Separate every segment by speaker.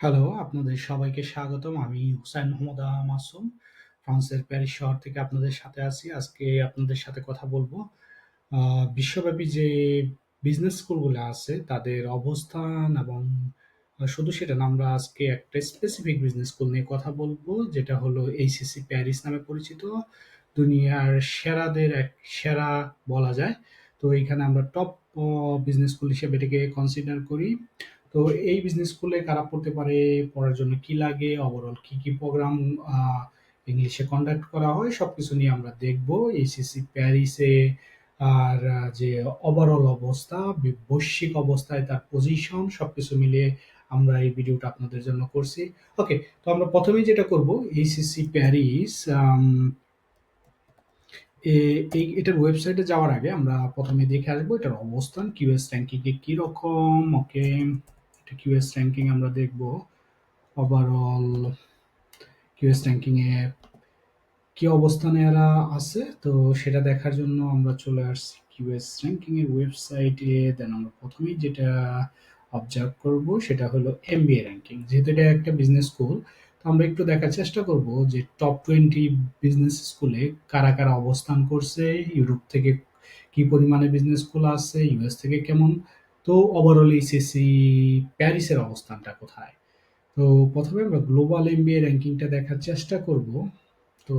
Speaker 1: Hello, আপনাদের সবাইকে স্বাগতম। আমি হুসাইন মোহাম্মদ মাসুম। ফ্রান্সের প্যারিস শহর থেকে আপনাদের সাথে আছি। আজকে আপনাদের সাথে কথা বলব বিশ্বব্যাপী যে বিজনেস স্কুলগুলো আছে তাদের অবস্থান এবং শুধু সেটা না আমরা আজকে একটা স্পেসিফিক বিজনেস স্কুল নিয়ে কথা বলব যেটা হলো এইচএসসি প্যারিস নামে পরিচিত। দুনিয়ার সেরাদের এক সেরা বলা যায়। তো এইখানে আমরা টপ বিজনেস স্কুল হিসেবে এটাকে কনসিডার করি। তো এই বিজনেস স্কুলে কারা পড়তে পারে, পড়ার জন্য কি লাগে, ওভারঅল কি, কি প্রোগ্রাম ইংলিশে কন্ডাক্ট করা হয় সবকিছু নিয়ে আমরা দেখব। এইচএসসি প্যারিসে আর যে ওভারঅল অবস্থা, বৈশ্বিক অবস্থায় তার পজিশন সবকিছু মিলিয়ে আমরা এই ভিডিওটা আপনাদের জন্য করছি। ওকে, তো আমরা প্রথমেই যেটা করব এইচএসসি প্যারিস এই এটার ওয়েবসাইটে যাওয়ার আগে আমরা প্রথমে দেখে আসব এটার অবস্থান কিউএস র‍্যাংকিং এ কীরকম। ওকে, কিউএস র‍্যাংকিং আমরা দেখব। ওভারঅল কিউএস র‍্যাংকিং এ কি অবস্থানে এরা আছে তো সেটা দেখার জন্য আমরা চলে আসছি কিউএস র‍্যাংকিং এর ওয়েবসাইটে। দেন আমরা ১ম এই যেটা অবজার্ভ করব সেটা হলো এমবিএ র‍্যাংকিং। যেহেতু এটা একটা বিজনেস স্কুল তো আমরা একটু দেখার চেষ্টা করব যে টপ 20 বিজনেস স্কুলে কারা, কারা অবস্থান করছে, ইউরোপ থেকে কি পরিমাণে বিজনেস স্কুল আছে, ইউএস থেকে কেমন। তো ওভারঅল এইচএসসি প্যারিসের অবস্থানটা কোথায়। তো প্রথমে আমরা গ্লোবাল এমবিএ র্যাঙ্কিংটা দেখার চেষ্টা করব। তো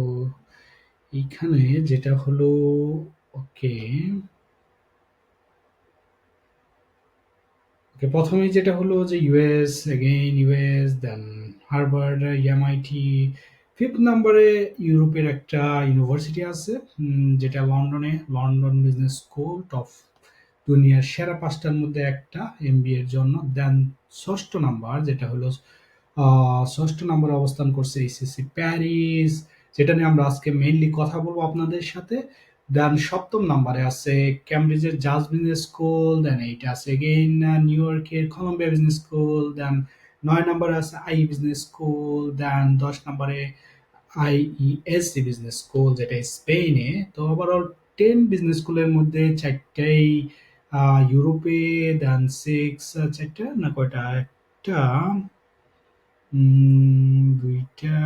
Speaker 1: এইখানে যেটা হলো ওকে। ওকে, প্রথমে যেটা হলো যে US, again US, then Harvard, MIT. Fifth নাম্বারে ইউরোপের একটা ইউনিভার্সিটি আছে যেটা লন্ডনে, লন্ডন বিজনেস স্কুল টপ দুনিয়ার সেরা ৫ টার মধ্যে একটা এমবিএ এর জন্য। দেন ৬ষ্ঠ নাম্বার যেটা হলো ষষ্ঠ ৬ষ্ঠ নাম্বারে অবস্থান করছে এইচএসসি প্যারিস যেটা নিয়ে আমরা আজকে মেইনলি কথা বলব আপনাদের সাথে। দেন ৭ম নাম্বারে আছে ক্যামব্রিজের জাজ বিজনেস স্কুল, দেন এইটা আছে এগেইন নিউ ইয়র্কের কলম্বিয়া বিজনেস স্কুল, দেন নয় নাম্বারে আছে আইই বিজনেস স্কুল, দেন ১০ নাম্বারে আইইএসসি বিজনেস স্কুল যেটা স্পেনে। তো ওভারঅল টেন বিজনেস স্কুলের মধ্যে ৪ টাই আ ইউরোপে, দেন 6 আ ৪ টা না কয়টা? ১ টা উম ২ টা,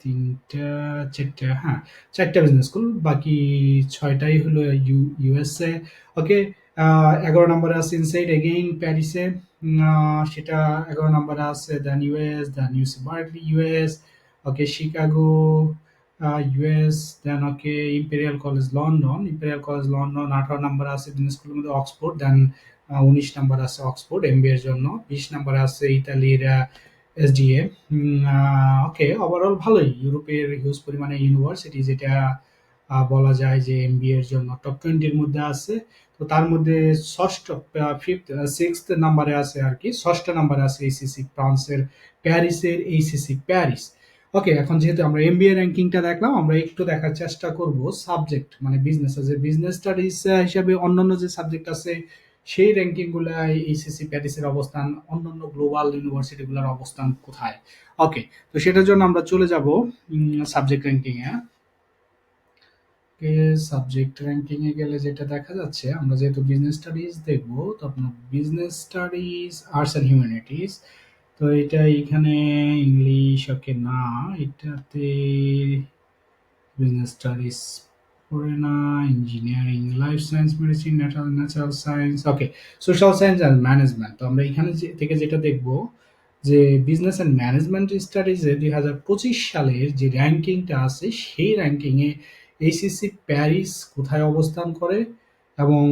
Speaker 1: ৩ টা, ৪ টা হ্যাঁ, ৪ টা বিজনেস স্কুল। বাকি ছয়টাই হলো ইউ ইউএসএ। ওকে, এগারো ১১ নাম্বারে আছে ইনসাইড এগেইন প্যারিসে। সেটা ১১ নাম্বারে আছে then US, then UC Berkeley US, okay Chicago US, then okay Imperial College London, Imperial College London ১৮ নাম্বারে আছে স্কুলের মধ্যে অক্সফোর্ড, দেন উনিশ ১৯ নাম্বারে আছে অক্সফোর্ড এমবিএ এর জন্য। ২০ নাম্বারে আছে ইতালির এসডিএ। ওকে, ওভারঅল ভালোই। ইউরোপের হিউজ পরিমাণে ইউনিভার্সিটি যেটা বলা যায় যে এমবিএ এর জন্য টপ টোয়েন্টির মধ্যে আছে। তো তার মধ্যে ৬ষ্ঠ আ 5th আ 6th নাম্বারে আছে আরকি। ৬ষ্ঠ নাম্বারে আছে এইচএসসি ফ্রান্সের প্যারিসের এইচএসসি প্যারিস। ওকে, এখন যেহেতু আমরা এমবিএ র‍্যাংকিংটা দেখলাম আমরা একটু দেখার চেষ্টা করব সাবজেক্ট মানে বিজনেস যে বিজনেস স্টাডিজ হিসাবে অন্যান্য যে সাবজেক্ট আছে সেই র‍্যাংকিং গুলায় এইচএসসি প্যারিসের অবস্থান, অন্যান্য গ্লোবাল ইউনিভার্সিটি গুলার অবস্থান কোথায়। ওকে, তো সেটার জন্য আমরা চলে যাব সাবজেক্ট। ওকে, সাবজেক্ট র‍্যাংকিং এ গেলে যেটা দেখা যাচ্ছে আমরা যেহেতু বিজনেস স্টাডিজ দেখব তো আপনার business studies, arts and humanities. তো এটা এখানে ইংলিশ ওকে না, এটাতে বিজনেস স্টাডিজ পড়ে না, engineering, life science, medicine, natural natural science, okay social science and management. তো আমরা এখানে থেকে যেটা দেখব যে বিজনেস অ্যান্ড ম্যানেজমেন্ট স্টাডিজ এ ২০২৫ সালের যে র‍্যাংকিংটা আছে সেই র‍্যাংকিং এ এইচএসসি প্যারিস কোথায় অবস্থান করে এবং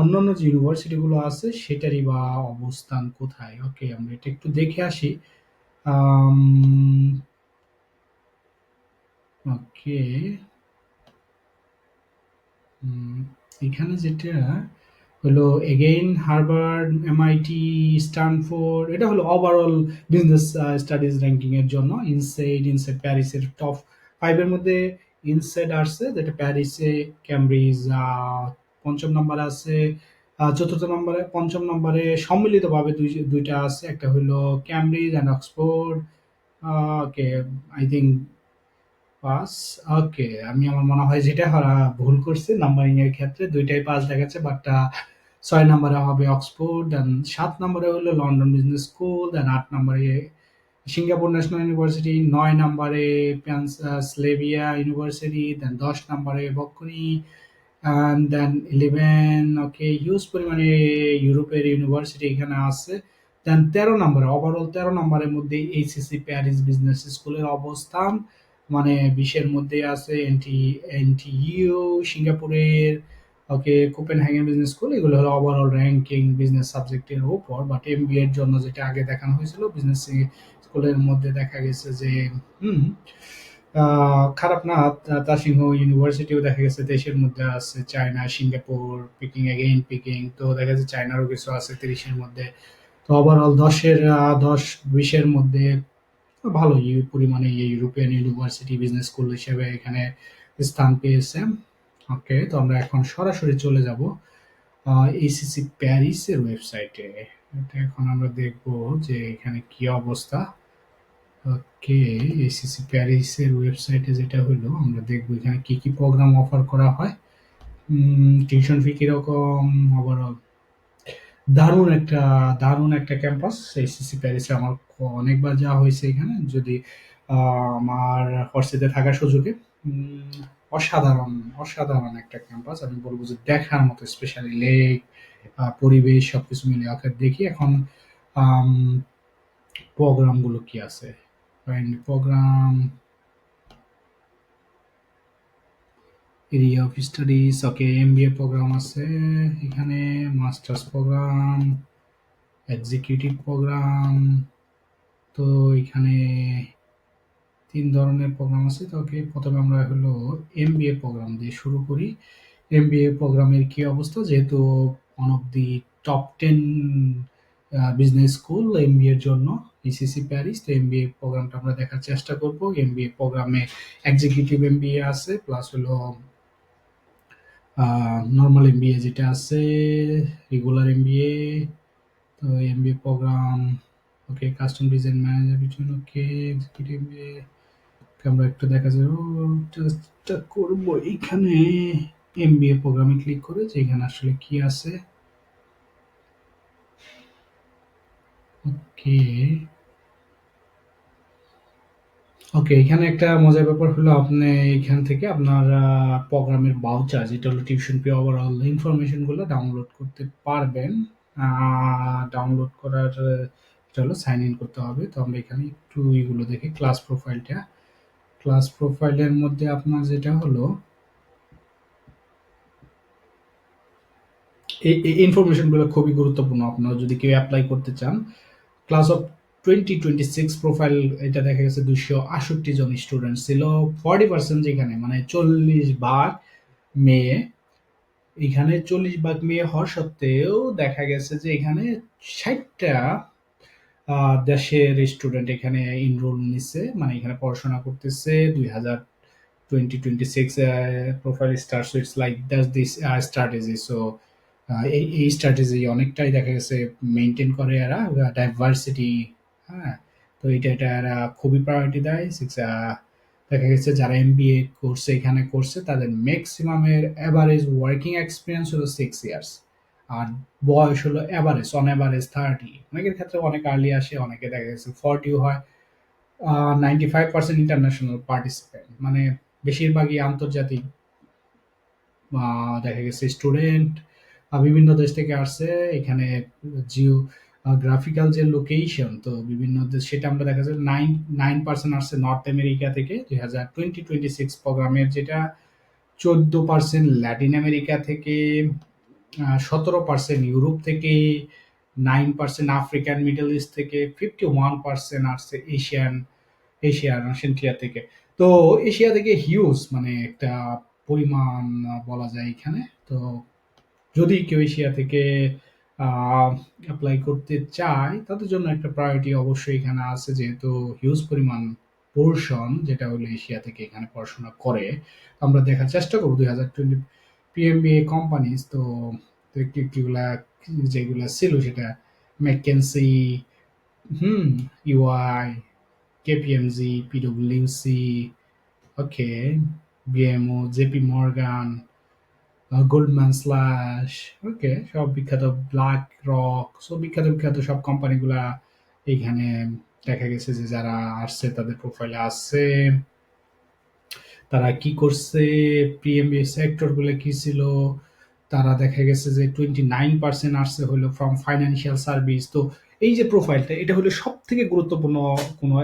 Speaker 1: অন্যান্য যে ইউনিভার্সিটিগুলো আছে সেটারই বা অবস্থান কোথায়। ওকে, আমরা এটা একটু দেখে আসি। ওকে। এখানে যেটা হলো এগেইন হার্ভার্ড, এমআইটি, স্ট্যানফোর্ড এটা হলো ওভারঅল বিজনেস স্টাডিজ র‍্যাংকিং এর জন্য। ইনসেড ইনসাইড প্যারিসের টপ 5 এর মধ্যে ইনসেড আসছে যেটা প্যারিসে, ক্যামব্রিজ ৫ম নাম্বারে আছে। আ ৪র্থ নম্বরে ৫ম নম্বরে সম্মিলিতভাবে দুই ২ টা আছে। একটা হলো Cambridge and Oxford. Okay, I think pass. Okay, আমি আমার মনে হয় যেটা ভুল করছি নাম্বারিং এর ক্ষেত্রে ২ টাই পাস দেখাচ্ছে বাট ছয় নম্বরে হবে অক্সফোর্ড দেন সাত নম্বরে হলো লন্ডন বিজনেস স্কুল দেন আট নম্বরে সিঙ্গাপুর ন্যাশনাল ইউনিভার্সিটি নয় নম্বরে স্লেভিয়া ইউনিভার্সিটি দেন দশ নম্বরে বক্ষণী and then eleven okay huge পরিমাণে ইউরোপের ইউনিভার্সিটি এখানে আছে। দেন তেরো নম্বরে ওভারঅল তেরো নম্বরের মধ্যে এইচএসসি প্যারিস বিজনেস স্কুলের অবস্থান। মানে বিশের মধ্যে আছে এনটি এনটিইউ সিঙ্গাপুরের ওকে কোপেনহেগেন বিজনেস স্কুল এগুলো হলো ওভারঅল র্যাঙ্কিং বিজনেস সাবজেক্টের উপর। বাট এম এর জন্য যেটা আগে দেখানো হয়েছিল বিজনেস স্কুলের মধ্যে দেখা গেছে যে, হুম খারাপ না তাসিংহ ইউনিভার্সিটিও দেখা গেছে দেশের মধ্যে আছে, China, Singapore Peking again Peking তো দেখা যাচ্ছে চায়নারও কিছু আছে তিরিশের মধ্যে। তো ওভারঅল দশের দশ, বিশের মধ্যে ভালো পরিমাণে ইউরোপিয়ান ইউনিভার্সিটি বিজনেস স্কুল হিসেবে এখানে স্থান পেয়েছে। ওকে তো আমরা এখন সরাসরি চলে যাব এসিসি প্যারিসের ওয়েবসাইটে এখন আমরা দেখব যে এখানে কি অবস্থা। ওকে এসিসি প্যারিসের ওয়েবসাইটে যেটা হলো, আমরা দেখব এখানে কি কি প্রোগ্রাম অফার করা হয়। টিউশন ফি কীরকম ওভারঅল দারুণ একটা দারুণ একটা ক্যাম্পাস এসিসি প্যারিসে আমার অনেকবার যাওয়া হয়েছে এখানে। যদি আমার হর্সিতে থাকার সুযোগে অসাধারণ অসাধারণ একটা ক্যাম্পাস আমি বলব যে দেখার মতো স্পেশালি লেক পরিবেশ, সবকিছু মিলে। ওকে, দেখি এখন প্রোগ্রামগুলো কি আছে। Program area of studies okay MBA program আছে এখানে মাস্টার্স প্রোগ্রাম এক্সিকিউটিভ প্রোগ্রাম তো এখানে তিন ধরনের প্রোগ্রাম আছে, তো ওকে প্রথমে আমরা হলো এমবিএ প্রোগ্রাম দিয়ে শুরু করি। এমবিএ প্রোগ্রামের কি অবস্থা? যেহেতু one of the top ten business school MBA এর জন্য ইসিসি প্যারিস তো এমবিএ প্রোগ্রামটা আমরা দেখার চেষ্টা করব। এমবিএ প্রোগ্রামে এক্সিকিউটিভ এমবিএ আছে প্লাস হলো নর্মাল এমবিএ যেটা আছে রেগুলার এমবিএ তো MBA program okay custom design manager জন্য ওকে এক্সিকিউটিভ এমবিএ আমরা একটু দেখা চেষ্টা করব এখানে এমবিএ প্রোগ্রামে ক্লিক করে যে এখানে আসলে কি আছে। ওকে ওকে এখানে একটা মজার ব্যাপার হলো আপনি এখান থেকে আপনার প্রোগ্রামের বাউচার যেটা হলো টিউশন পে ওভারঅল ইনফরমেশনগুলো ডাউনলোড করতে পারবেন। ডাউনলোড করার হলো সাইন ইন করতে হবে। তো আমরা এখানে একটু এগুলো দেখি ক্লাস প্রোফাইলটা ক্লাস প্রোফাইলের মধ্যে আপনার যেটা হলো এই ইনফরমেশনগুলো খুবই গুরুত্বপূর্ণ। আপনারা যদি কেউ অ্যাপ্লাই করতে চান class of twenty twenty six profile এটা দেখা গেছে দুশো আষট্টি জন স্টুডেন্ট ছিল। ফর্টি পার্সেন্ট যেখানে মানে চল্লিশ ভাগ মেয়ে। এখানে চল্লিশ ভাগ মেয়ে হওয়া সত্ত্বেও দেখা গেছে যে এখানে ষাটটা দেশের স্টুডেন্ট এখানে ইনরোল নিচ্ছে মানে এখানে পড়াশোনা করতেছে। দুই হাজার twenty twenty six profile star so it's like that this strategy so এই এই স্ট্র্যাটেজি অনেকটাই দেখা গেছে মেনটেন করে এরা ডাইভার্সিটি হ্যাঁ? তো এটা এটা এরা খুবই প্রায়োরিটি দেয়। দেখা গেছে যারা এম বি এ করছে এখানে করছে, তাদের ম্যাক্সিমামের অ্যাভারেজ ওয়ার্কিং এক্সপিরিয়েন্স হলো সিক্স ইয়ার্স আর বয়স হলো অ্যাভারেজ অন অ্যাভারেজ থার্টি অনেকের ক্ষেত্রে অনেক আর্লি আসে, অনেকে দেখা গেছে ফর্টিও হয়। Ninety five percent international participant মানে বেশিরভাগই আন্তর্জাতিক। দেখা গেছে স্টুডেন্ট বিভিন্ন দেশ থেকে আসছে, এখানে জিও গ্রাফিক্যাল যে লোকেশন তো বিভিন্ন সেটা আমরা দেখা যায় নাইন নাইন পার্সেন্ট আসছে নর্থ আমেরিকা থেকে দুই হাজার টোয়েন্টি টোয়েন্টি সিক্স প্রোগ্রামের যেটা চোদ্দ পার্সেন্ট ল্যাটিন আমেরিকা থেকে সতেরো পার্সেন্ট ইউরোপ থেকে nine percent African Middle East থেকে ফিফটি ওয়ান পার্সেন্ট আসছে এশিয়ান এশিয়ান সেন্ট্রিয়া থেকে। তো এশিয়া থেকে হিউজ মানে একটা পরিমাণ বলা যায় এখানে। তো যদি কেউ এশিয়া থেকে অ্যাপ্লাই করতে চায়, তাদের জন্য একটা প্রায়োরিটি অবশ্যই এখানে আছে, যেহেতু হিউজ পরিমাণ পোর্শন যেটা হলো এশিয়া থেকে এখানে পড়াশোনা করে। আমরা দেখার চেষ্টা করব, দুই হাজার টোয়েন্টি পিএমবিএ কোম্পানিজ তো একটিগুলা, যেগুলো ছিল সেটা McKinsey hmm UI KPMG পিডব্লিউসি okay BMO JP Morgan Goldman slash okay সব বিখ্যাত ব্ল্যাক রক সব বিখ্যাত বিখ্যাত সব কোম্পানিগুলা এইখানে দেখা গেছে যে যারা আসছে, তাদের প্রোফাইলে আসছে তারা কি করছে? পিএমবি সেক্টরগুলো কি ছিল? তারা দেখা গেছে যে টোয়েন্টি নাইন পার্সেন্ট আসছে হলো ফ্রম ফাইন্যান্সিয়াল সার্ভিস তো এই যে প্রোফাইলটা এটা হলো সব থেকে গুরুত্বপূর্ণ কোনো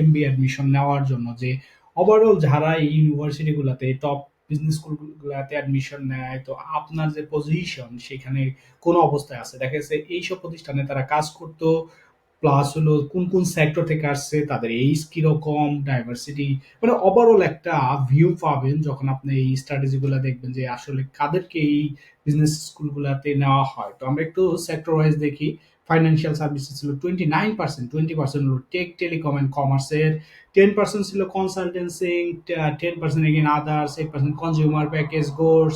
Speaker 1: এমবি অ্যাডমিশন নেওয়ার জন্য যে ওভারঅল যারা এই ইউনিভার্সিটিগুলোতে টপ বিজনেস স্কুলগুলোতে অ্যাডমিশন নেয়, তো আপনার যে পজিশন সেখানে কোন অবস্থায় আছে? দেখা যাচ্ছে এইসব প্রতিষ্ঠানে তারা কাজ করতো প্লাস হলো কোন কোন সেক্টর থেকে আসছে, তাদের এইজ কীরকম ডাইভার্সিটি মানে ওভারঅল একটা ভিউ পাবেন যখন আপনি এই স্ট্র্যাটেজি গুলা দেখবেন যে আসলে কাদেরকে এই বিজনেস স্কুলগুলোতে নেওয়া হয়। তো আমরা একটু সেক্টর ওয়াইজ দেখি ফাইন্যান্সিয়াল সার্ভিসেস ছিল twenty nine percent twenty percent হলো টেক টেলিকম অ্যান্ড কমার্সের টেন পার্সেন্ট ছিল consulting ten percent again others eight percent consumer package goods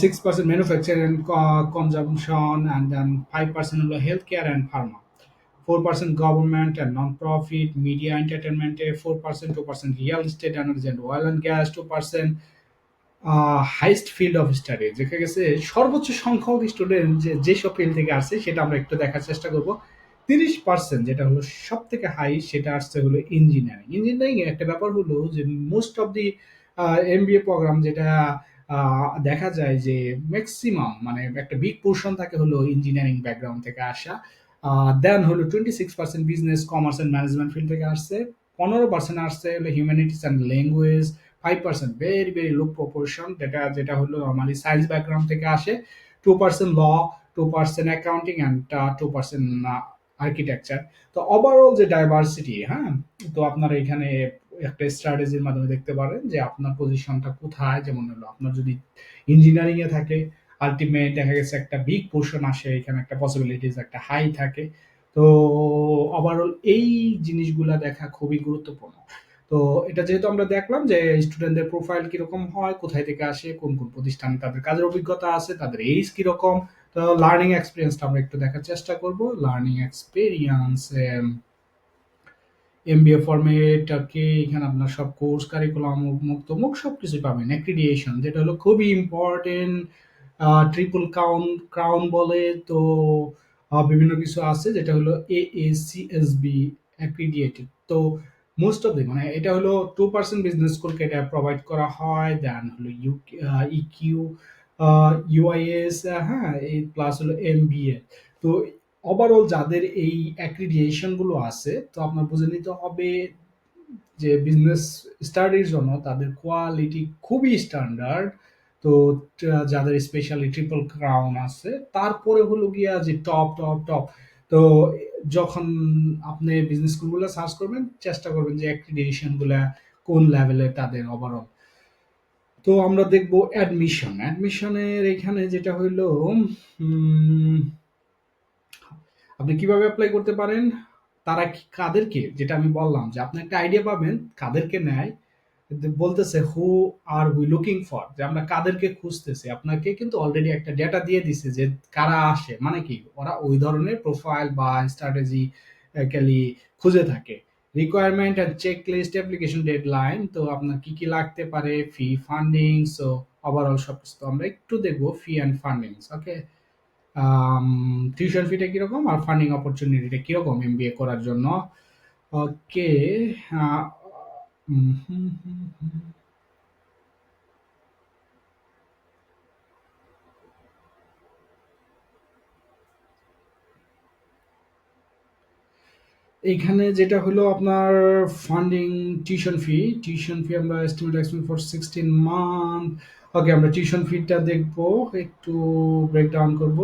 Speaker 1: six percent manufacture and consumption and then five percent হলো health care and pharma 4% government and non-profit, media entertainment, 4%, 2% real estate, energy and oil and gas, 2%, highest field of study দেখা গেছে সর্বোচ্চ সংখ্যক student যে যেসব field থেকে আসছে, সেটা আমরা একটু দেখার চেষ্টা করব। তিরিশ পার্সেন্ট যেটা হলো সব থেকে হাই সেটা আসছে হলো ইঞ্জিনিয়ারিং ইঞ্জিনিয়ারিং একটা ব্যাপার হলো যে most of the MBA program যেটা দেখা যায় যে ম্যাক্সিমাম মানে একটা বিগ পোর্শন থাকে হলো ইঞ্জিনিয়ারিং ব্যাকগ্রাউন্ড থেকে আসা। দেন হলো twenty six percent business commerce and management field থেকে আসছে। পনেরো পার্সেন্ট আসছে হলো humanities and language five percent very very low proportion যেটা যেটা হলো নর্মালি সায়েন্স ব্যাকগ্রাউন্ড থেকে আসে। Two percent law two percent accounting and two percent architecture তো ওভারঅল যে ডাইভার্সিটি হ্যাঁ তো আপনারা এখানে একটা স্ট্র্যাটেজির মাধ্যমে দেখতে পারেন যে আপনার পজিশনটা কোথায়। যেমন হলো আপনার যদি ইঞ্জিনিয়ারিং এ থাকে আলটিমেট দেখা গেছে একটা বিগ পোর্শন আসে, এখানে একটা পসিবিলিটিস একটা হাই থাকে। তো ওভারঅল এই জিনিসগুলা দেখা খুবই গুরুত্বপূর্ণ। তো এটা যেহেতু আমরা দেখলাম যে স্টুডেন্টদের প্রোফাইল কীরকম হয়, কোথায় থেকে আসে, কোন কোন প্রতিষ্ঠানে তাদের কাজের অভিজ্ঞতা আছে, তাদের এইজ কীরকম, তো লার্নিং এক্সপিরিয়েন্সটা আমরা একটু দেখার চেষ্টা করব। Learning experience MBA format okay এখানে আপনার সব কোর্স কারিকুলাম মুক্ত, মুখ সব কিছু পাবেন। অ্যাক্রিডিয়েশন যেটা হলো খুবই ইম্পর্টেন্ট ট্রিপল কাউন ক্রাউন বলে, তো বিভিন্ন কিছু আছে, যেটা হলো A C S B accredited তো মোস্ট অফ দি মানে এটা হলো টু পার্সেন্ট বিজনেস স্কুলকে এটা প্রোভাইড করা হয় দেন হলো ইউ ইকিউ ইউআইএস হ্যাঁ এই প্লাস হলো এম তো ওভারঅল যাদের এই অ্যাক্রিডিয়েশনগুলো আছে, তো আপনার বুঝে নিতে হবে যে বিজনেস স্টাডির জন্য তাদের কোয়ালিটি খুবই স্ট্যান্ডার্ড তো যাদের স্পেশালি ট্রিপল ক্রাউন আছে, তারপরে হলো গিয়া যে টপ টপ টপ তো যখন আপনি বিজনেস স্কুলগুলো সার্চ করবেন, চেষ্টা করবেন যে অ্যাক্রিডিয়েশনগুলা কোন লেভেলে তাদের ওভারঅল তো আমরা দেখব অ্যাডমিশন অ্যাডমিশনের এখানে যেটা হইল আপনি কীভাবে অ্যাপ্লাই করতে পারেন? তারা কাদেরকে? যেটা আমি বললাম যে আপনি একটা আইডিয়া পাবেন, কাদেরকে নেয় বলতেছে who are we looking for যে আমরা কাদেরকে খুঁজতেছি। আপনাকে কিন্তু অলরেডি একটা ডেটা দিয়ে দিছে যে কারা আসে। মানে কি? ওরা ওই ধরনের প্রোফাইল বা স্ট্র্যাটেজি ক্যালি খুঁজে থাকে। Requirement and check list application deadline তো আপনার কি কি লাগতে পারে? ফি ফান্ডিং সো ওভারঅল সব কিছু তো আমরা একটু দেখব। ফি অ্যান্ড ফান্ডিংস ওকে টিউশন ফিটা কীরকম? আর ফান্ডিং অপরচুনিটিটা কীরকম এমবিএ করার জন্য? ওকে এইখানে যেটা হলো আপনার funding tuition fee tuition fee আমরা estimate expense for sixteen month okay আমরা টিউশন ফিটা দেখব, একটু ব্রেকডাউন করব।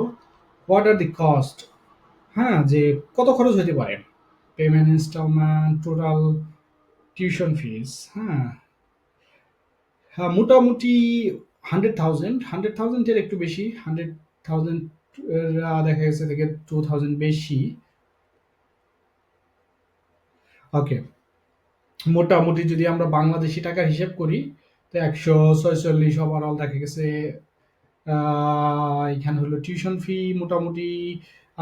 Speaker 1: হোয়াট আর দি কস্ট হ্যাঁ যে কত খরচ হতে পারে? Payment instalment total tuition fees হ্যাঁ হ্যাঁ মোটামুটি হান্ড্রেড থাউজেন্ড হান্ড্রেড থাউজেন্ডের একটু বেশি হান্ড্রেড থাউজেন্ড দেখা গেছে থেকে টু থাউজেন্ড বেশি। ওকে মোটামুটি যদি আমরা বাংলাদেশি টাকার হিসেব করি, তো একশো ছয়চল্লিশ ওভারঅল দেখা গেছে এখানে হলো টিউশন ফি মোটামুটি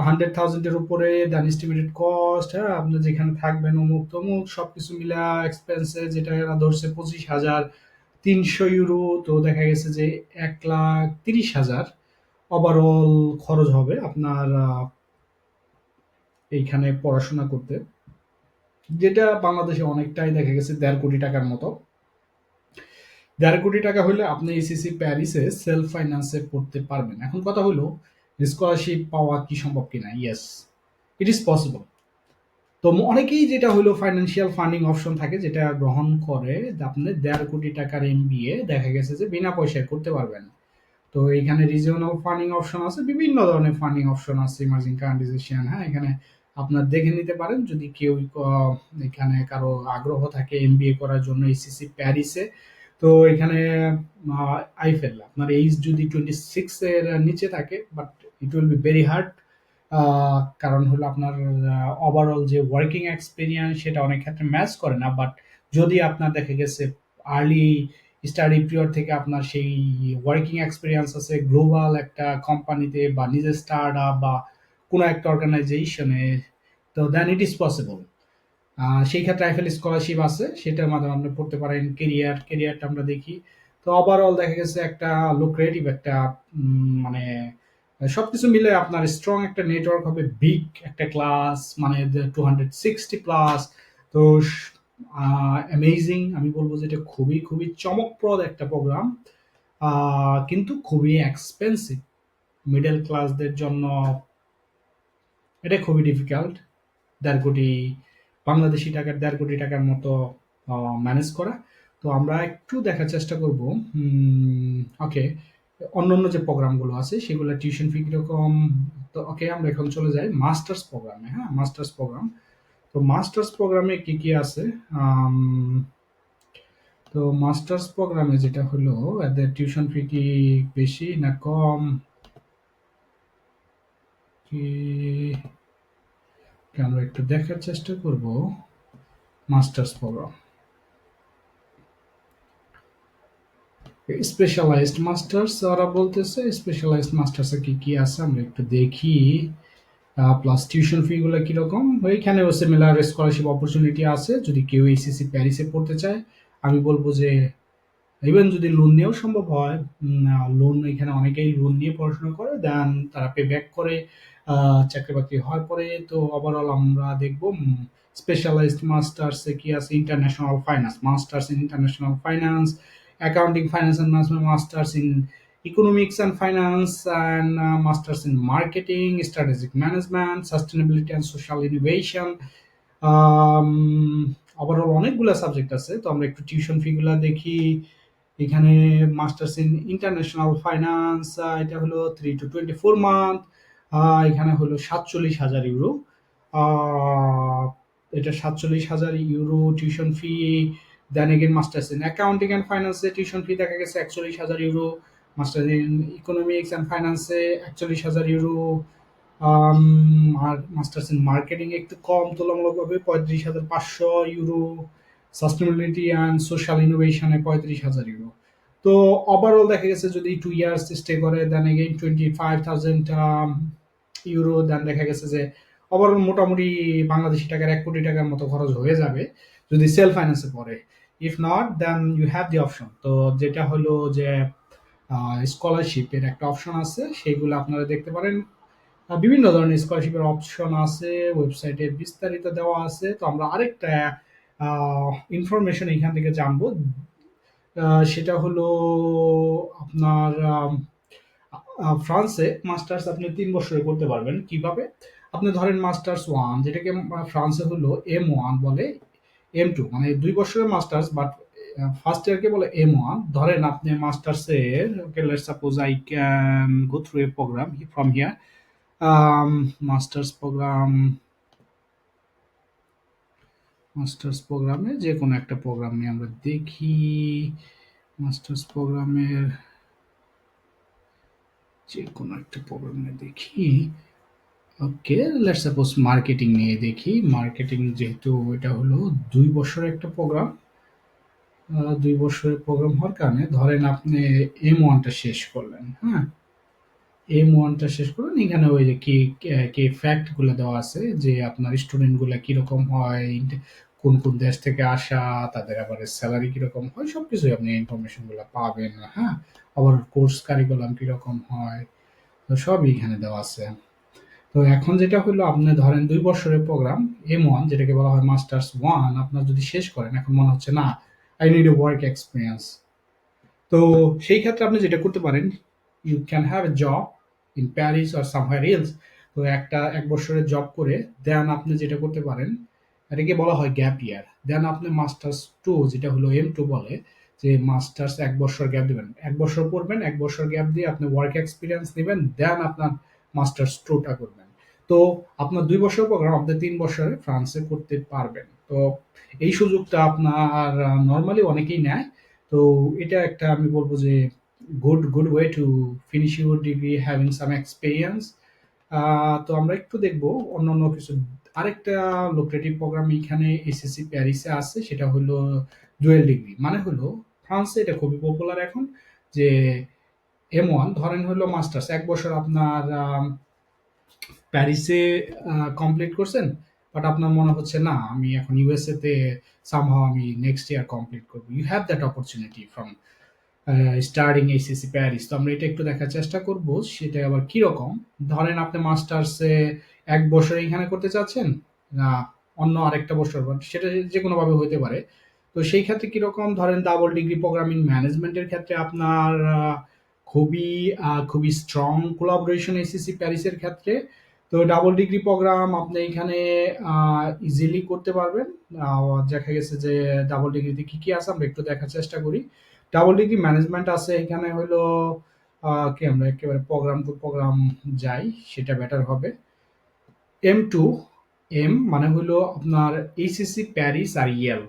Speaker 1: হান্ড্রেড থাউজেন্ডের উপরে দেন এস্টিমেটেড কস্ট হ্যাঁ আপনি যেখানে থাকবেন অমুক তমুক, সবকিছু মিলা এক্সপেন্সে যেটা ধরছে পঁচিশ হাজার তিনশো ইউরো তো দেখা গেছে যে এক লাখ তিরিশ হাজার ওভারঅল খরচ হবে আপনার এইখানে পড়াশোনা করতে। যেটা বাংলাদেশে অনেকটাই দেখা গেছে দেড় কোটি টাকার মতো। দেড় কোটি টাকা হলে আপনি এসিসি প্যারিসে সেলফ ফাইন্যান্সে পড়তে পারবেন। এখন কথা হলো স্কলারশিপ পাওয়া কি সম্ভব কিনা? ইয়েস ইট ইজ পসিবল তো অনেকেই যেটা হলো ফাইন্যান্সিয়াল ফান্ডিং অপশন থাকে যেটা গ্রহণ করে আপনি দেড় কোটি টাকার এম দেখা গেছে যে বিনা পয়সায় করতে পারবেন। তো এখানে রিজিওনাল ফান্ডিং অপশন আছে, বিভিন্ন ধরনের ফান্ডিং অপশন আছে ইমার্জিং কান্ট্রিজেশন হ্যাঁ এখানে আপনার দেখে নিতে পারেন। যদি কেউ এখানে কারও আগ্রহ থাকে এমবিএ করার জন্য এসিসি প্যারিসে তো এখানে আইফেল আপনার এইজ যদি টোয়েন্টি সিক্স এর নিচে থাকে but it will be very hard কারণ হলো আপনার ওভারঅল যে ওয়ার্কিং এক্সপিরিয়েন্স সেটা অনেক ক্ষেত্রে ম্যাচ করে না বাট যদি আপনার দেখা গেছে আর্লি স্টাডি পিরিয়ড থেকে আপনার সেই ওয়ার্কিং এক্সপিরিয়েন্স আছে গ্লোবাল একটা কোম্পানিতে বা নিজের স্টার্ট আপ বা কোনো একটা অর্গানাইজেশনে তো দেন ইট ইজ পসিবল সেই ক্ষেত্রে আইফেল স্কলারশিপ আছে, সেটার মাধ্যমে আপনি পড়তে পারেন কেরিয়ার কেরিয়ারটা আমরা দেখি। তো ওভারঅল দেখা গেছে একটা লুক্রেটিভ একটা মানে সবকিছু মিলে আপনার স্ট্রং একটা নেটওয়ার্ক হবে বিগ একটা ক্লাস মানে টু হান্ড্রেড সিক্সটি প্লাস তো অ্যামেজিং আমি বলব যে এটা খুবই খুবই চমকপ্রদ একটা প্রোগ্রাম কিন্তু খুবই এক্সপেন্সিভ মিডল ক্লাসদের জন্য এটা খুবই ডিফিকাল্ট দেড় কোটি বাংলাদেশি টাকার, দেড় কোটি টাকার মতো ম্যানেজ করা। তো আমরা একটু দেখার চেষ্টা করব। ওকে অন্য অন্য যে প্রোগ্রামগুলো আছে, সেগুলো টিউশন ফি কীরকম? তো ওকে আমরা এখন চলে যাই মাস্টার্স প্রোগ্রামে হ্যাঁ? মাস্টার্স প্রোগ্রাম তো মাস্টার্স প্রোগ্রামে কি কি আছে? তো মাস্টার্স প্রোগ্রামে যেটা হলো, এদের টিউশন ফি কি বেশি না কম? কি? আমরা একটু দেখার চেষ্টা করব মাস্টার্স প্রোগ্রাম স্পেশালাইজড মাস্টার্স ওরা বলতেছে স্পেশালাইজড মাস্টার্সে কি কি আছে, আমরা একটু দেখি। প্লাস টিউশন ফি গুলো কীরকম? ওইখানেও সিমিলার স্কলারশিপ অপরচুনিটি আছে, যদি কেউ এইসিসি প্যারিসে পড়তে চায়। আমি বলব যে ইভেন যদি লোন নিয়েও সম্ভব হয় লোন এখানে অনেকেই লোন নিয়ে পড়াশোনা করে দেন তারা পে ব্যাক করে চাকরি বাকরি হওয়ার পরে তো ওভারঅল আমরা দেখব স্পেশালাইজড মাস্টার্সে কি আছে international finance masters in international finance accounting finance and management masters in and finance and uh, masters in marketing strategic management sustainability and social innovation. Overall অনেকগুলো সাবজেক্ট আছে তো আমরা একটু টিউশন ফিগুলো দেখি। এখানে মাস্টার্স ইন ইন্টারন্যাশনাল ফাইন্যান্স এটা হলো three two twenty four month এখানে হলো সাতচল্লিশ হাজার ইউরো এটা সাতচল্লিশ হাজার euro tuition fee then again masters in accounting and ফাইন্যান্সে টিউশন ফি দেখা গেছে একচল্লিশ হাজার euro master in economics and ফাইন্যান্সে একচল্লিশ হাজার ইউরো মাস্টার্স ইন মার্কেটিং একটু কম তুলনামূলকভাবে পঁয়ত্রিশ হাজার পাঁচশো ইউরো সাস্টেনেবিলিটি অ্যান্ড সোশ্যাল ইনোভেশনে পঁয়ত্রিশ হাজার ইউরো তো ওভারঅল দেখা গেছে যদি টু ইয়ার্স স্টে করে then again twenty five thousand euro then দেখা গেছে যে ওভারঅল মোটামুটি বাংলাদেশি টাকার এক কোটি টাকার মতো খরচ হয়ে যাবে যদি সেলফ ফাইন্যান্সে পড়ে। If not then you have the option তো যেটা হলো যে স্কলারশিপের একটা অপশন আছে। সেইগুলো আপনারা দেখতে পারেন। বিভিন্ন ধরনের স্কলারশিপের অপশন আছে। ওয়েবসাইটে বিস্তারিত দেওয়া আছে। তো আমরা আরেকটা ইনফরমেশন এখান থেকে জানব। সেটা হলো আপনার ফ্রান্সে মাস্টার্স আপনি তিন বছরে করতে পারবেন। কীভাবে? আপনি ধরেন মাস্টার্স ওয়ান যেটাকে ফ্রান্সে হলো এম ওয়ান বলে। এম টু মানে দুই বছরের মাস্টার্স বাট ফার্স্ট ইয়ারকে বলে এম ওয়ান ধরেন আপনি মাস্টার্সের okay let's suppose I can go through a program from here masters program masters প্রোগ্রামে যে কোনো একটা প্রোগ্রাম নিয়ে আমরা দেখি। মাস্টার্স প্রোগ্রামের যে কোনো একটা প্রোগ্রাম নিয়ে দেখি। ওকে লেটস সাপোজ মার্কেটিং নিয়ে দেখি মার্কেটিং যেহেতু এটা হলো দুই বছরের একটা প্রোগ্রাম দুই বছরের প্রোগ্রাম হওয়ার কারণে ধরেন আপনি এম ওয়ানটা শেষ করলেন হ্যাঁ এম ওয়ানটা শেষ করলেন এখানে ওই যে কি কি ফ্যাক্টগুলো দেওয়া আছে যে আপনার স্টুডেন্টগুলো কীরকম হয় কোন, কোন দেশ থেকে আসা, তাদের আবার স্যালারি কীরকম হয় সব কিছুই আপনি ইনফরমেশনগুলো পাবেন, হ্যাঁ? আবার কোর্স কারিকুলাম কীরকম হয়, সবই এখানে দেওয়া আছে। তো এখন যেটা হলো আপনি ধরেন দুই বছরের প্রোগ্রাম M1 যেটাকে বলা হয় মাস্টার্স 1 আপনার যদি শেষ করেন এখন মনে হচ্ছে না I need a work experience. তো সেই ক্ষেত্রে আপনি যেটা করতে পারেন you can have a job in Paris or somewhere else. তো একটা এক বছরের জব করে দেন আপনি যেটা করতে পারেন এটাকে বলা হয় গ্যাপ ইয়ার। দেন আপনি মাস্টার্স টু যেটা হলো এম টু বলে যে মাস্টার্স এক বছর গ্যাপ দিবেন। এক বছর পড়বেন, এক বছর গ্যাপ দিয়ে আপনি ওয়ার্ক এক্সপিরিয়েন্স নেবেন দেন আপনার মাস্টার্স 2 টা করবেন। তো আপনার দুই বছর প্রোগ্রাম আপনি তিন বছরে ফ্রান্সে করতে পারবেন। তো এই সুযোগটা আপনার নর্মালি অনেকেই নেয়। তো এটা একটা আমি বলব যে good good way to finish your degree having some experience তো আমরা একটু দেখব অন্যান্য কিছু আরেকটা লুক্রেটিভ প্রোগ্রাম এখানে এসএসসি প্যারিসে আছে, সেটা হলো জুয়েল ডিগ্রি। মানে হলো ফ্রান্সে এটা খুবই পপুলার এখন যে M1 ধরেন হলো মাস্টার্স এক বছর আপনার প্যারিসে কমপ্লিট করছেন। বাট আপনার মনে হচ্ছে না আমি এখন ইউএসএ তে সামহাউ আমি নেক্সট ইয়ার কমপ্লিট করব you have that opportunity from starting HSC Paris. তো আমরা এটা একটু দেখার চেষ্টা করব সেটা আবার কীরকম। ধরেন আপনি মাস্টার্সে এক বছর এখানে করতে চাচ্ছেন, না অন্য আরেকটা বছর সেটা যেকোনোভাবে হইতে পারে। তো সেই ক্ষেত্রে কীরকম ধরেন ডাবল ডিগ্রি প্রোগ্রামিং ম্যানেজমেন্টের ক্ষেত্রে আপনার খুবই খুবই স্ট্রং কোলাবোরেশন এসএসসি প্যারিসের ক্ষেত্রে। তো ডাবল ডিগ্রি প্রোগ্রাম আপনি এখানে ইজিলি করতে পারবেন। দেখা গেছে যে ডাবল ডিগ্রিতে কী কী আছে আমরা একটু দেখার চেষ্টা করি। ডাবল ডিগ্রি ম্যানেজমেন্ট আছে, এখানে হলো কি আমরা একেবারে প্রোগ্রাম টু প্রোগ্রাম যাই, সেটা বেটার হবে। এম টু এম মানে হলো আপনার এইচএসসি প্যারিস আর ইয়েল।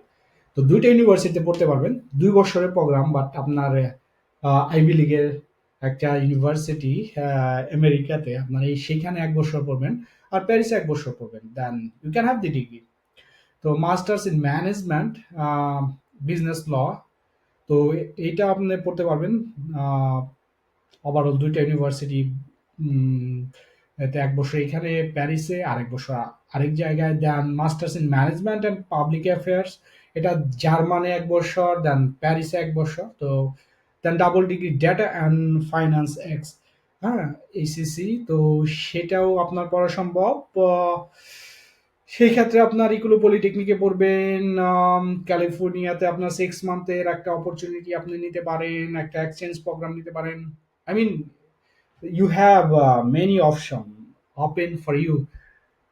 Speaker 1: তো ২ টা ইউনিভার্সিটিতে পড়তে পারবেন। দুই বছরের প্রোগ্রাম বাট আপনার আ আইভি লিগের একটা ইউনিভার্সিটি আমেরিকাতে এই সেইখানে ১ বছর পড়বেন। আর প্যারিসে এক বছর পড়বেন। Then you can have the degree. তো masters in management business law তো এইটা আপনি পড়তে পারবেন। ওভারঅল ২ টা ইউনিভার্সিটি ১ বছর এখানে প্যারিসে, আরেক বছর আরেক জায়গায়। Then masters in management and public affairs এটা জার্মানে এক বছর, দেন প্যারিসে এক বছর। তো then double degree data and finance X হ্যাঁ? এইসিসি তো সেটাও আপনার পড়া সম্ভব। সেই ক্ষেত্রে আপনার ইকুলো পলিটেকনিকে পড়বেন, ক্যালিফোর্নিয়াতে আপনার সিক্স মান্থের একটা অপরচুনিটি আপনি নিতে পারেন, একটা এক্সচেঞ্জ প্রোগ্রাম নিতে পারেন। I mean you have many option option for you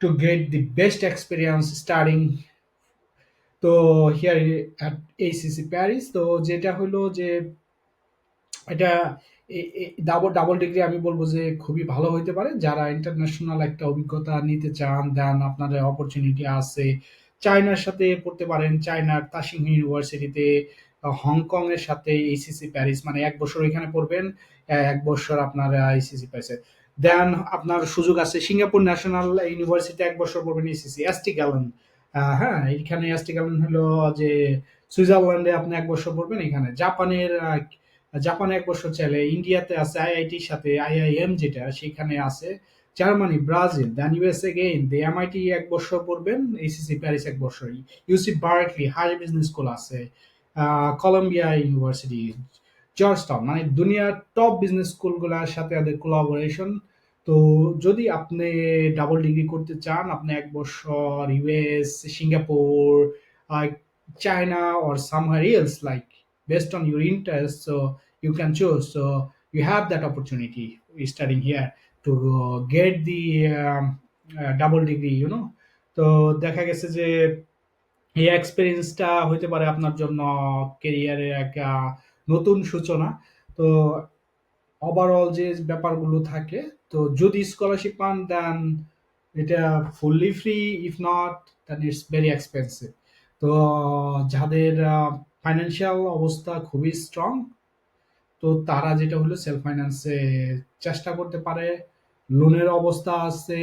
Speaker 1: to get get best experience starting তো হিয়ার at ACC প্যারিস তো যেটা হলো যে এটা ডাবল ডাবল ডিগ্রি আমি বলব যে খুবই ভালো হইতে পারে। যারা ইন্টারন্যাশনাল একটা অভিজ্ঞতা নিতে চান, দেন আপনাদের অপরচুনিটি আছে। চায়নার সাথে পড়তে পারেন। চায়নার তাশিং ইউনিভার্সিটিতে, হংকং এর সাথে এইচএসসি প্যারিস মানে ১ বছর ওইখানে পড়বেন। ১ বছর আপনার আ এইচএসসি প্যারিসে। দেন আপনার সুযোগ আছে সিঙ্গাপুর ন্যাশনাল ইউনিভার্সিটিতে এক বছর পড়বেন এইচএসসি। এসটি গ্যালন হ্যাঁ? এইখানে এসটি গ্যালন হলো যে সুইজারল্যান্ডে আপনি এক বছর পড়বেন এখানে। জাপানের জাপানে এক বছর চাইলে ইন্ডিয়াতে আছে আইআইটির সাথে আইআইএম যেটা সেখানে আছে। Germany, Brazil, then US again, the MIT এক বছর পড়বেন, এসিসি প্যারিস এক বছর। UC Berkeley, high business school আছে। কলম্বিয়া ইউনিভার্সিটি, জর্জটাউন মানে দুনিয়ার টপ বিজনেস স্কুলগুলার সাথে এদের কোলাবোরেশন। তো যদি আপনি ডাবল ডিগ্রি করতে চান, আপনি এক বছর US, Singapore, China or somewhere else like based on your interest so you can choose. So you have that opportunity studying here to get the um, uh, double degree, you know. তো দেখা গেছে যে এই এক্সপেরিয়েন্সটা হইতে পারে আপনার জন্য কেরিয়ারের একটা নতুন সূচনা। তো ওভারঅল যে ব্যাপারগুলো থাকে, তো যদি স্কলারশিপ পান দেন এটা fully free, if not then it's very expensive. তো যাদের ফাইন্যান্সিয়াল অবস্থা খুবই স্ট্রং, তো তারা যেটা হলো সেলফ ফাইন্যান্সে চেষ্টা করতে পারে। লোনের অবস্থা আছে,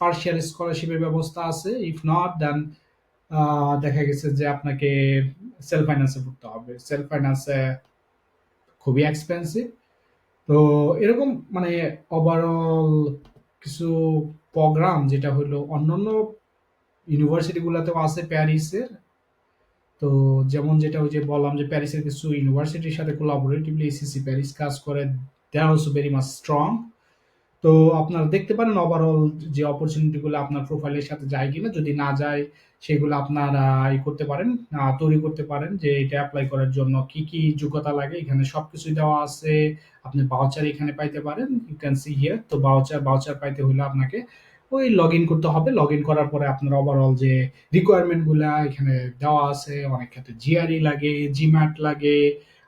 Speaker 1: পার্শিয়াল স্কলারশিপের ব্যবস্থা আছে। ইফ নট দেন দেখা গেছে যে আপনাকে সেলফ ফাইন্যান্সে পড়তে হবে। সেলফ ফাইন্যান্সে খুবই এক্সপেন্সিভ তো এরকম মানে ওভারঅল কিছু প্রোগ্রাম যেটা হলো অন্যান্য ইউনিভার্সিটি গুলাতেও আছে প্যারিসের তো যেমন যেটা ওই যে বললাম যে প্যারিসের কিছু ইউনিভার্সিটির সাথে কোলাবোরেটিভলি এসিসি প্যারিস কাজ করে they also very much strong তো আপনারা দেখতে পারেন ওভারঅল যে অপরচুনিটিগুলো আপনার প্রোফাইলের সাথে যায় কিনা। যদি না যায়, সেগুলো আপনারা ই করতে পারেন তৈরি করতে পারেন যে এটা অ্যাপ্লাই করার জন্য কি কি যোগ্যতা লাগে। এখানে সবকিছুই দেওয়া আছে। আপনি বাউচার এখানে পাইতে পারেন। ইউ ক্যান সি হিয়ার তো বাউচার বাউচার পাইতে হলে আপনাকে ওই লগ ইন করতে হবে। লগ ইন করার পরে আপনার ওভারঅল যে রিকোয়ারমেন্টগুলা এখানে দেওয়া আছে, অনেক ক্ষেত্রে জিআরই লাগে জিম্যাট লাগে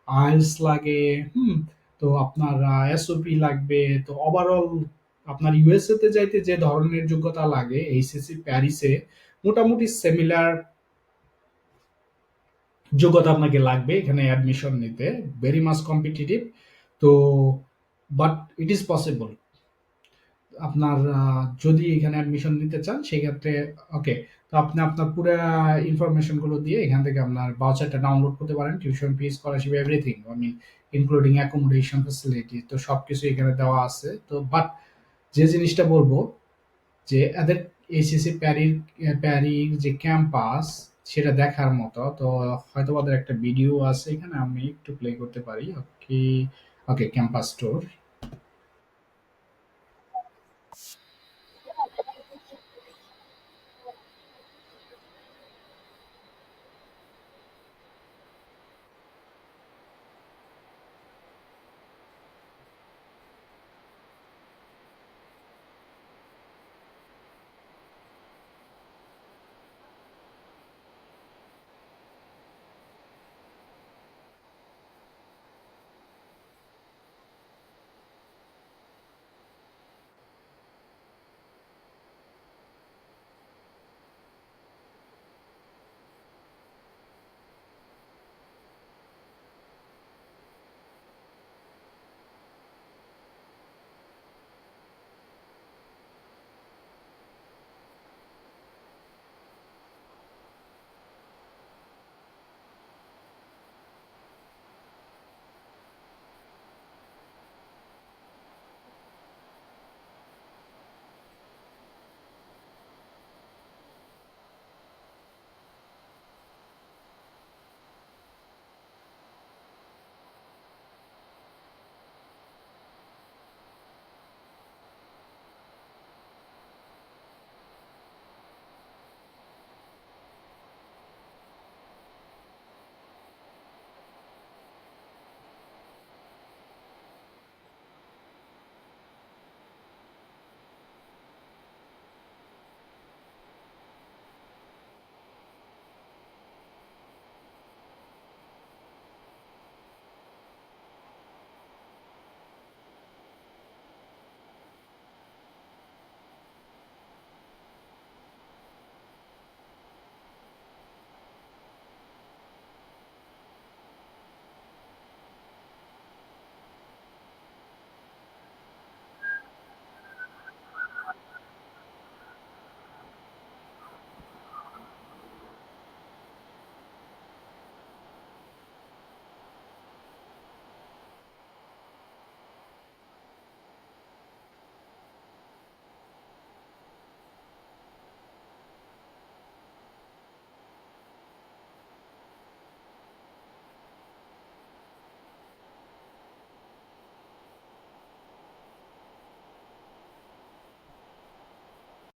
Speaker 1: আইএলস লাগে, হুম, তো আপনার এসওপি লাগবে, তো ওভারঅল আপনার ইউএসএ তে যাইতে যে ধরনের যোগ্যতা লাগে এইচএসসি প্যারিসে মোটামুটি সিমিলার যোগ্যতা আপনাকে লাগবে এখানে অ্যাডমিশন নিতে। ভেরি মাস কম্পিটিটিভ তো বাট ইট ইজ পসিবল আপনার যদি এখানে অ্যাডমিশন নিতে চান, সেক্ষেত্রে ওকে তো আপনি আপনার পুরো ইনফরমেশনগুলো দিয়ে এখান থেকে আপনার বাউচারটা ডাউনলোড করতে পারেন tuition fee scholarship everything I mean including accommodation facility তো সবকিছু এখানে দেওয়া আছে, তো বাট যে জিনিসটা বলব, যে এদের এইচএসসি প্যারির প্যারির যে ক্যাম্পাস সেটা দেখার মতো, তো হয়তো ওদের একটা ভিডিও আছে এখানে, আমি একটু প্লে করতে পারি ওকে ওকে ক্যাম্পাস স্টোর